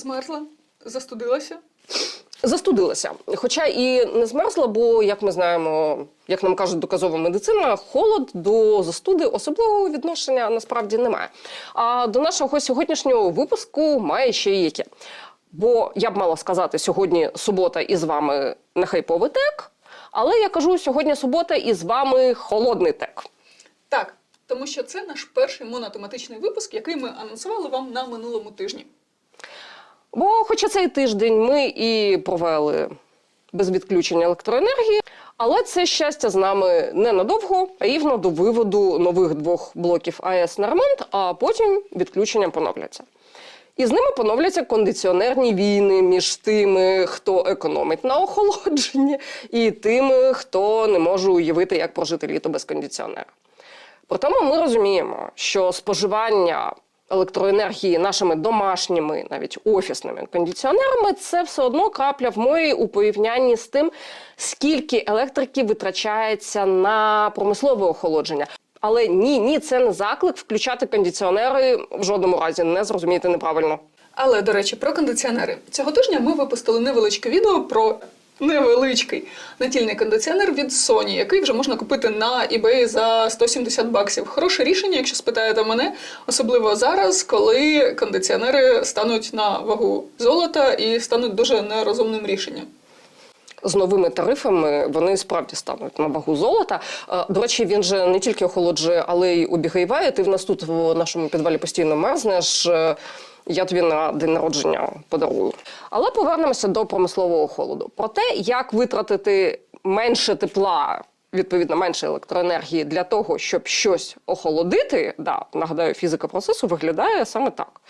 Змерзла, застудилася. Застудилася. Хоча і не змерзла, бо, як ми знаємо, як нам кажуть доказова медицина, холод до застуди особливого відношення насправді немає. А до нашого сьогоднішнього випуску має ще й яке. Бо я б мала сказати, сьогодні субота і з вами не хайповий тек, але я кажу, сьогодні субота і з вами холодний тек. Так, тому що це наш перший монотематичний випуск, який ми анонсували вам на минулому тижні. Бо, хоча цей тиждень ми і провели без відключення електроенергії, але це щастя з нами ненадовго, рівно до виводу нових двох блоків АЕС на ремонт, а потім відключення поновляться. І з ними поновляться кондиціонерні війни між тими, хто економить на охолодженні, і тими, хто не може уявити, як прожити літо без кондиціонера. Тому ми розуміємо, що споживання електроенергії нашими домашніми, навіть офісними кондиціонерами, це все одно крапля в морі у порівнянні з тим, скільки електрики витрачається на промислове охолодження. Але ні, ні, це не заклик включати кондиціонери в жодному разі, не зрозумійте неправильно. Але, до речі, про кондиціонери. Цього тижня ми випустили невеличке відео про невеличкий натільний кондиціонер від Sony, який вже можна купити на eBay за 170 баксів. Хороше рішення, якщо спитаєте мене, особливо зараз, коли кондиціонери стануть на вагу золота і стануть дуже нерозумним рішенням. з новими тарифами вони справді стануть на вагу золота. Е, До речі, він же не тільки охолоджує, але й обігріває. Ти в нас тут в нашому підвалі постійно мерзнеш. Я тобі на день народження подарую. Але повернемося до промислового холоду. Про те, як витратити менше тепла. Відповідно, менше електроенергії для того, щоб щось охолодити, да, нагадаю, фізика процесу виглядає саме так.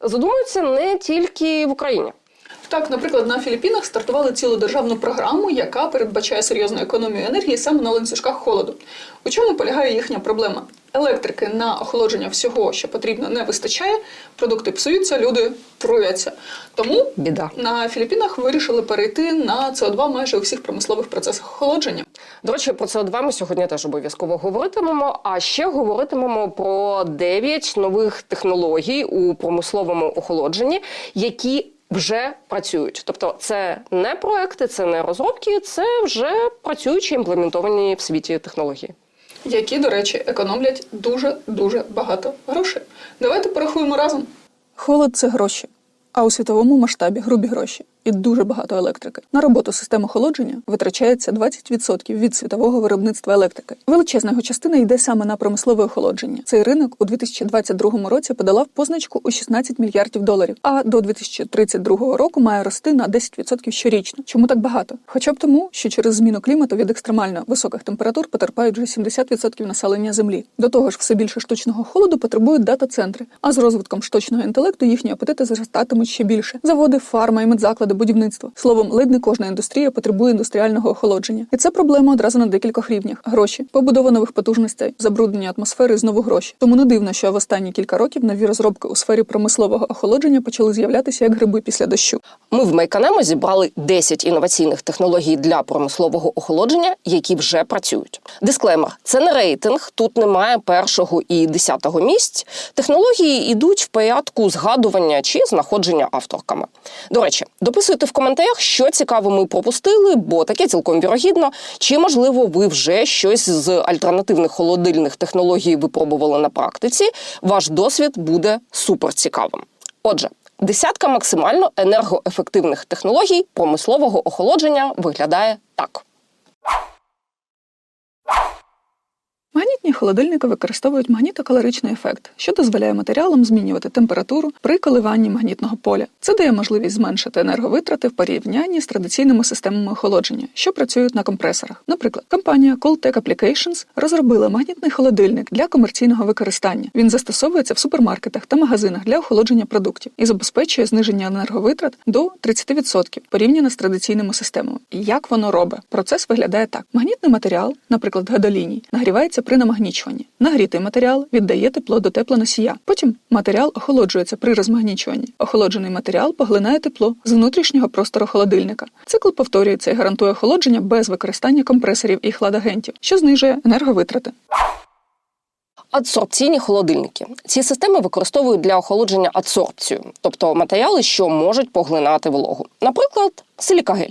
Задумуються не тільки в Україні. Так, наприклад, на Філіппінах стартували цілу державну програму, яка передбачає серйозну економію енергії саме на ланцюжках холоду. У чому полягає їхня проблема? Електрики на охолодження всього, що потрібно, не вистачає. Продукти псуються, люди труяться. Тому Біда. на Філіппінах вирішили перейти на СО2 майже у всіх промислових процесах охолодження. До речі, про СО2 ми сьогодні теж обов'язково говоритимемо. А ще говоритимемо про 9 нових технологій у промисловому охолодженні, які вже працюють. Тобто, це не проекти, це не розробки, це вже працюючі імплементовані в світі технології. Які, до речі, економлять дуже дуже багато грошей. Давайте порахуємо разом. Холод це гроші, а у світовому масштабі грубі гроші і дуже багато електрики. На роботу систем охолодження витрачається 20% від світового виробництва електрики. Величезна його частина йде саме на промислове охолодження. Цей ринок у 2022 році подолав позначку у 16 мільярдів доларів, а до 2032 року має рости на 10% щорічно. Чому так багато? Хоча б тому, що через зміну клімату від екстремально високих температур потерпають вже 70% населення землі. До того ж, все більше штучного холоду потребують дата-центри. А з розвитком штучного інтелекту їхні апетити зростатимуть ще більше. Заводи, фарма і медзаклади, будівництво. Словом, ледь не кожна індустрія потребує індустріального охолодження. І це проблема одразу на декількох рівнях: гроші, побудова нових потужностей, забруднення атмосфери знову гроші. Тому не дивно, що в останні кілька років нові розробки у сфері промислового охолодження почали з'являтися як гриби після дощу. Ми в Майканемо зібрали 10 інноваційних технологій для промислового охолодження, які вже працюють. Дисклеймер: це не рейтинг, тут немає першого і десятого місць. Технології йдуть в порядку згадування чи знаходження авторками. До речі, дописуйте в коментарях, що цікаво ми пропустили, бо таке цілком вірогідно. Чи можливо ви вже щось з альтернативних холодильних технологій випробували на практиці? Ваш досвід буде супер цікавим. Отже. Десятка максимально енергоефективних технологій промислового охолодження виглядає так. Магнітні холодильники використовують магнітокалоричний ефект, що дозволяє матеріалам змінювати температуру при коливанні магнітного поля. Це дає можливість зменшити енерговитрати в порівнянні з традиційними системами охолодження, що працюють на компресорах. Наприклад, компанія Coltech Applications розробила магнітний холодильник для комерційного використання. Він застосовується в супермаркетах та магазинах для охолодження продуктів і забезпечує зниження енерговитрат до 30% порівняно з традиційними системами. Як воно робить? Процес виглядає так: магнітний матеріал, наприклад, гадоліній, нагрівається при намагнічуванні. Нагрітий матеріал віддає тепло до теплоносія. Потім матеріал охолоджується при розмагнічуванні. Охолоджений матеріал поглинає тепло з внутрішнього простору холодильника. Цикл повторюється і гарантує охолодження без використання компресорів і хладагентів, що знижує енерговитрати. Адсорбційні холодильники. Ці системи використовують для охолодження адсорбцію, тобто матеріали, що можуть поглинати вологу. Наприклад, силікагель.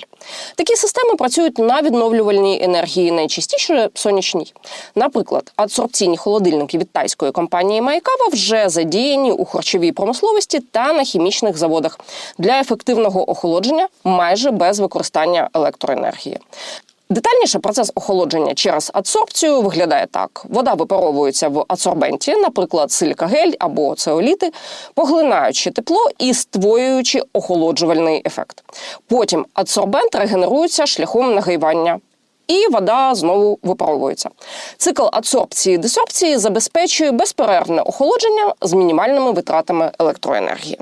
Такі системи працюють на відновлювальній енергії, найчастіше сонячній. Наприклад, адсорбційні холодильники від тайської компанії Майкава вже задіяні у харчовій промисловості та на хімічних заводах для ефективного охолодження майже без використання електроенергії. Детальніше процес охолодження через адсорбцію виглядає так: вода випаровується в адсорбенті, наприклад, силікагель або цеоліти, поглинаючи тепло і створюючи охолоджувальний ефект. Потім адсорбент регенерується шляхом нагрівання. І вода знову випаровується. Цикл адсорбції десорбції забезпечує безперервне охолодження з мінімальними витратами електроенергії.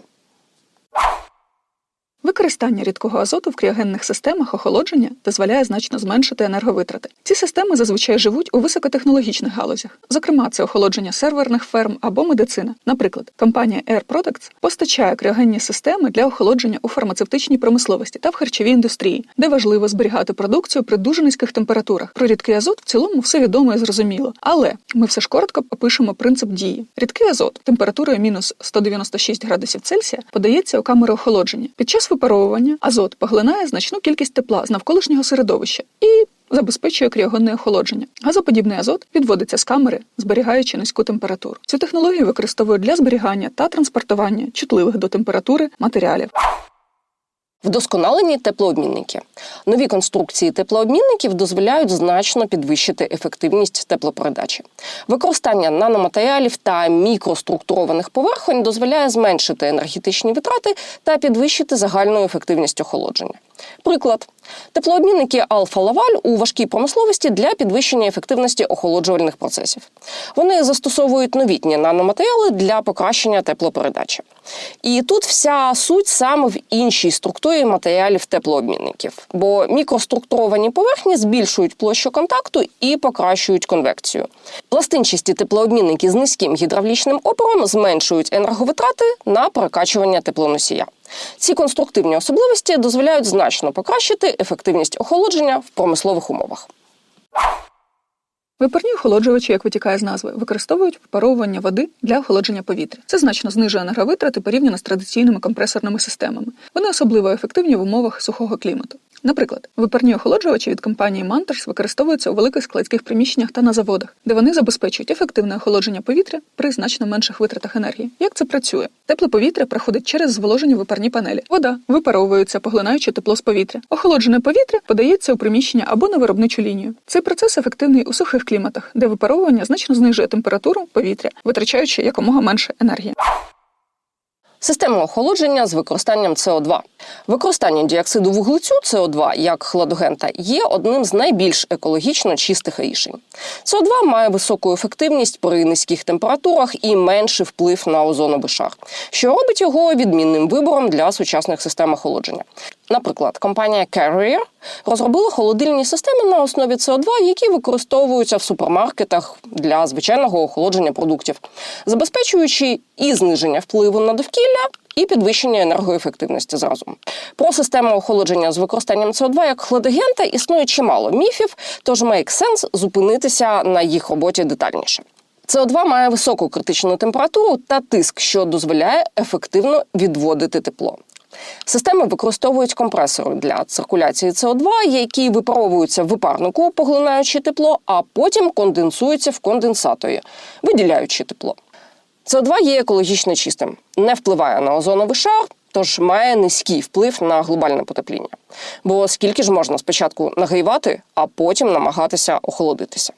Використання рідкого азоту в кріогенних системах охолодження дозволяє значно зменшити енерговитрати. Ці системи зазвичай живуть у високотехнологічних галузях. Зокрема, це охолодження серверних ферм або медицина. Наприклад, компанія Air Products постачає кріогенні системи для охолодження у фармацевтичній промисловості та в харчовій індустрії, де важливо зберігати продукцію при дуже низьких температурах. Про рідкий азот в цілому все відомо і зрозуміло. Але ми все ж коротко опишемо принцип дії. Рідкий азот температурою мінус 196 градусів Цельсія подається у камеру охолодження. Під час випаровування азот поглинає значну кількість тепла з навколишнього середовища і забезпечує кріогонне охолодження. Газоподібний азот підводиться з камери, зберігаючи низьку температуру. Цю технологію використовують для зберігання та транспортування чутливих до температури матеріалів. Вдосконалені теплообмінники. Нові конструкції теплообмінників дозволяють значно підвищити ефективність теплопередачі. Використання наноматеріалів та мікроструктурованих поверхонь дозволяє зменшити енергетичні витрати та підвищити загальну ефективність охолодження. Приклад: теплообмінники Алфа-Лаваль у важкій промисловості для підвищення ефективності охолоджувальних процесів. Вони застосовують новітні наноматеріали для покращення теплопередачі. І тут вся суть саме в іншій структурі матеріалів теплообмінників, бо мікроструктуровані поверхні збільшують площу контакту і покращують конвекцію. Пластинчасті теплообмінники з низьким гідравлічним опором зменшують енерговитрати на перекачування теплоносія. Ці конструктивні особливості дозволяють значно покращити ефективність охолодження в промислових умовах. Випарні охолоджувачі, як витікає з назви, використовують випаровування води для охолодження повітря. Це значно знижує енерговитрати порівняно з традиційними компресорними системами. Вони особливо ефективні в умовах сухого клімату. Наприклад, випарні охолоджувачі від компанії Manters використовуються у великих складських приміщеннях та на заводах, де вони забезпечують ефективне охолодження повітря при значно менших витратах енергії. Як це працює? Тепле повітря проходить через зволожені випарні панелі. Вода випаровується, поглинаючи тепло з повітря. Охолоджене повітря подається у приміщення або на виробничу лінію. Цей процес ефективний у сухих кліматах, де випаровування значно знижує температуру повітря, витрачаючи якомога менше енергії. Система охолодження з використанням СО2. Використання діоксиду вуглецю СО2 як хладогента є одним з найбільш екологічно чистих рішень. СО2 має високу ефективність при низьких температурах і менший вплив на озоновий шар, що робить його відмінним вибором для сучасних систем охолодження. Наприклад, компанія Carrier розробила холодильні системи на основі СО2, які використовуються в супермаркетах для звичайного охолодження продуктів, забезпечуючи і зниження впливу на довкілля. І підвищення енергоефективності зразу про систему охолодження з використанням СО2 як хладагента існує чимало міфів, тож make sense зупинитися на їх роботі детальніше. СО2 має високу критичну температуру та тиск, що дозволяє ефективно відводити тепло. Системи використовують компресори для циркуляції СО2, які випаровуються в випарнику, поглинаючи тепло, а потім конденсуються в конденсаторі, виділяючи тепло. СО2 є екологічно чистим, не впливає на озоновий шар, тож має низький вплив на глобальне потепління. Бо скільки ж можна спочатку нагрівати, а потім намагатися охолодитися.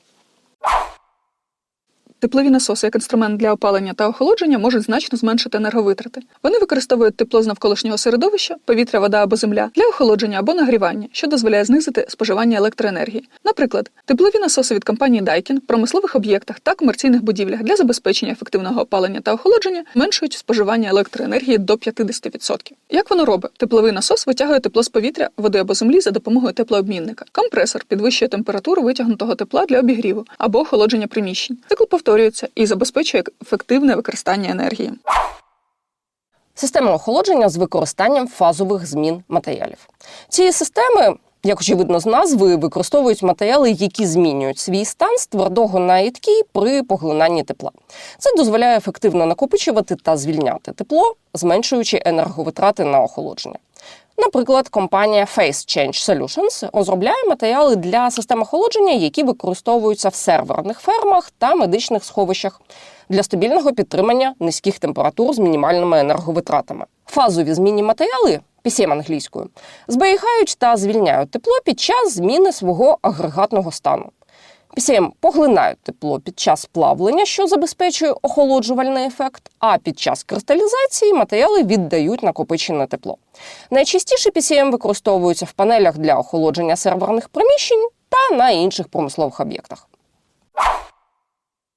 Теплові насоси як інструмент для опалення та охолодження можуть значно зменшити енерговитрати. Вони використовують тепло з навколишнього середовища, повітря, вода або земля для охолодження або нагрівання, що дозволяє знизити споживання електроенергії. Наприклад, теплові насоси від компанії Daikin в промислових об'єктах та комерційних будівлях для забезпечення ефективного опалення та охолодження зменшують споживання електроенергії до 50%. Як воно робить? Тепловий насос витягує тепло з повітря, води або землі за допомогою теплообмінника. Компресор підвищує температуру витягнутого тепла для обігріву або охолодження приміщень. Цикл повторюється і забезпечує ефективне використання енергії. Система охолодження з використанням фазових змін матеріалів. Ці системи Як очевидно з назви, використовують матеріали, які змінюють свій стан з твердого на рідкий при поглинанні тепла. Це дозволяє ефективно накопичувати та звільняти тепло, зменшуючи енерговитрати на охолодження. Наприклад, компанія Face Change Solutions розробляє матеріали для систем охолодження, які використовуються в серверних фермах та медичних сховищах для стабільного підтримання низьких температур з мінімальними енерговитратами. Фазові змінні матеріали PCM англійською зберігають та звільняють тепло під час зміни свого агрегатного стану. PCM поглинають тепло під час плавлення, що забезпечує охолоджувальний ефект, а під час кристалізації матеріали віддають накопичене тепло. Найчастіше PCM використовуються в панелях для охолодження серверних приміщень та на інших промислових об'єктах.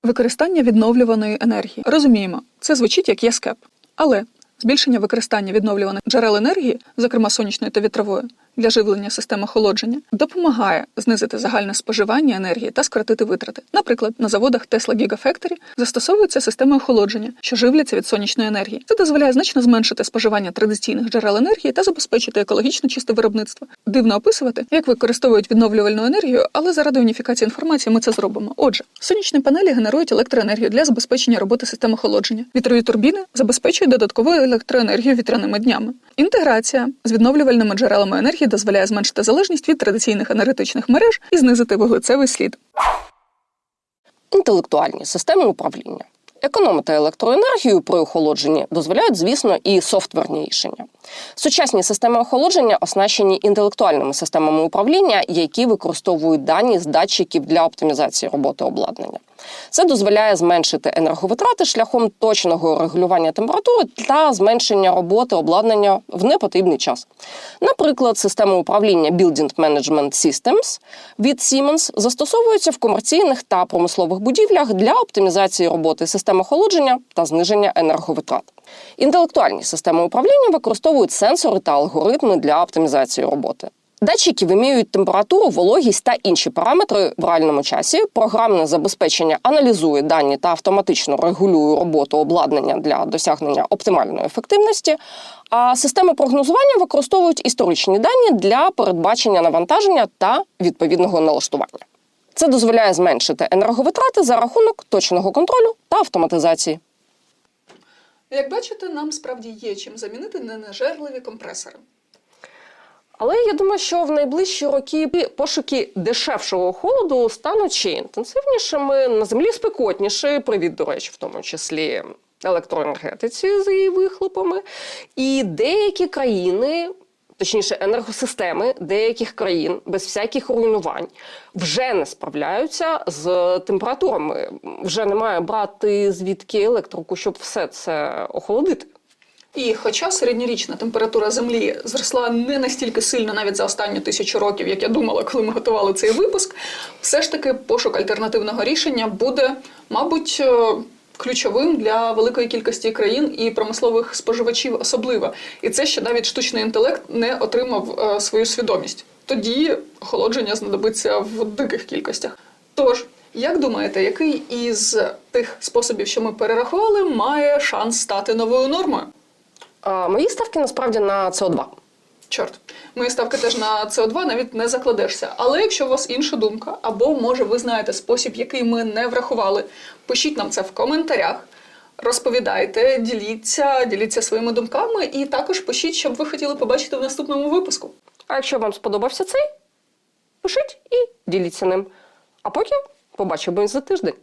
Використання відновлюваної енергії. Розуміємо, це звучить як ЄСКЕП. Але збільшення використання відновлюваних джерел енергії, зокрема сонячної та вітрової, для живлення систем охолодження, допомагає знизити загальне споживання енергії та скоротити витрати. Наприклад, на заводах Tesla Gigafactory застосовуються системи охолодження, що живляться від сонячної енергії. Це дозволяє значно зменшити споживання традиційних джерел енергії та забезпечити екологічно чисте виробництво. Дивно описувати, як використовують відновлювальну енергію, але заради уніфікації інформації ми це зробимо. Отже, сонячні панелі генерують електроенергію для забезпечення роботи систем охолодження. Вітрові турбіни забезпечують додаткову електроенергію вітряними днями. Інтеграція з відновлювальними джерелами енергії дозволяє зменшити залежність від традиційних енергетичних мереж і знизити вуглецевий слід. Інтелектуальні системи управління. Економити електроенергію при охолодженні дозволяють, звісно, і софтверні рішення. Сучасні системи охолодження оснащені інтелектуальними системами управління, які використовують дані з датчиків для оптимізації роботи обладнання. Це дозволяє зменшити енерговитрати шляхом точного регулювання температури та зменшення роботи обладнання в непотрібний час. Наприклад, система управління Building Management Systems від Siemens застосовується в комерційних та промислових будівлях для оптимізації роботи систем охолодження та зниження енерговитрат. Інтелектуальні системи управління використовують сенсори та алгоритми для оптимізації роботи. Датчики вимірюють температуру, вологість та інші параметри в реальному часі. Програмне забезпечення аналізує дані та автоматично регулює роботу обладнання для досягнення оптимальної ефективності. А системи прогнозування використовують історичні дані для передбачення навантаження та відповідного налаштування. Це дозволяє зменшити енерговитрати за рахунок точного контролю та автоматизації. Як бачите, нам справді є чим замінити ненажерливі компресори. Але я думаю, що в найближчі роки пошуки дешевшого холоду стануть ще інтенсивнішими на землі спекотніше. Привіт, до речі, в тому числі електроенергетиці з її вихлопами. І деякі країни. Точніше, енергосистеми деяких країн без всяких руйнувань вже не справляються з температурами. Вже немає брати звідки електрику, щоб все це охолодити. І хоча середньорічна температура Землі зросла не настільки сильно навіть за останню тисячу років, як я думала, коли ми готували цей випуск, все ж таки пошук альтернативного рішення буде, мабуть, е, ключовим для великої кількості країн і промислових споживачів особливо. І це ще навіть штучний інтелект не отримав е, свою свідомість. Тоді охолодження знадобиться в диких кількостях. Тож, як думаєте, який із тих способів, що ми перерахували, має шанс стати новою нормою? А, мої ставки насправді на СО2. Чорт, мої ставки теж на СО2 навіть не закладешся. Але якщо у вас інша думка, або може ви знаєте спосіб, який ми не врахували, пишіть нам це в коментарях. Розповідайте, діліться, діліться своїми думками, і також пишіть, що б ви хотіли побачити в наступному випуску. А якщо вам сподобався цей, пишіть і діліться ним. А поки побачимось за тиждень.